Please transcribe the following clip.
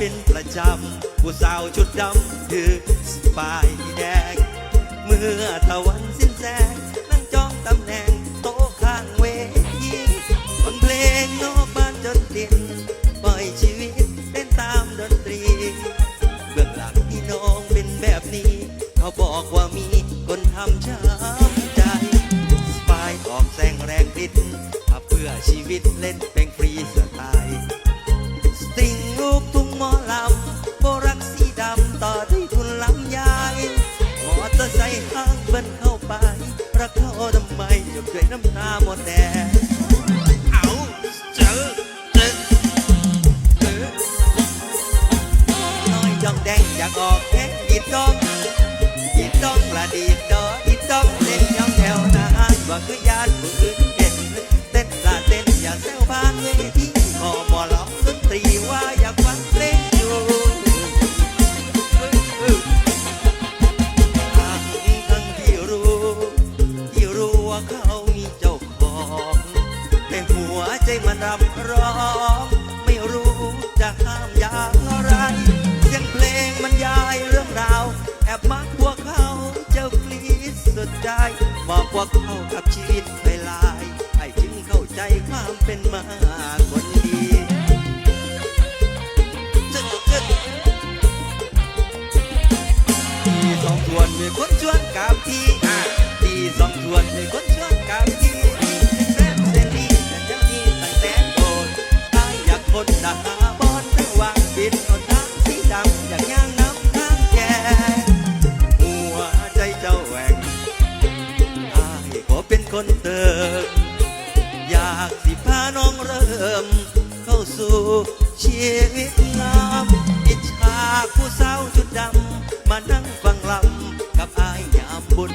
ป็นประจำ ผู้สาวชุดดำถือสปายแดง เมื่อตะวันสิ้นแสง นั่งจ้องตำแหน่งโต๊ะข้างเวทีฟังเพลงนอกบ้านจนติดปล่อยชีวิตเต้นตามดนตรี เบื้องหลังที่น้องเป็นแบบนี้ เขาบอกว่ามีคนทำช้ำใจสปายออกแสงแรงฤทธิ์ถ้าเพื่อชีวิตเล่นเป็น รักเขาทำไมจบด้วยน้ำตาหมดแดงเอาเจอเจอเจอน้อยจองแดงอยากออกแข่งดีดดองดีดดองละดีดดอดีดดองเล่นยองแถวหนาว่าคือยานผู้อื่น หัวใจมันรำร้อง ไม่รู้จะห้ามอย่างไรเสียงเพลงมันยายเรื่องราว แอบมักพวกเขาเจ้ากรีดสุดใจบอกพวกเขากับชีวิตไปลายให้จึงเข้าใจความเป็นมาคนดีจึ๊กจึ๊กปีสองส่วนมีคน นเติมอยากสิพาน้องเริ่ม เข้าสู่ชีวิตงามอิจฉาผู้สาวชุดดำ มานั่งฟังลำกับอายยามบุญ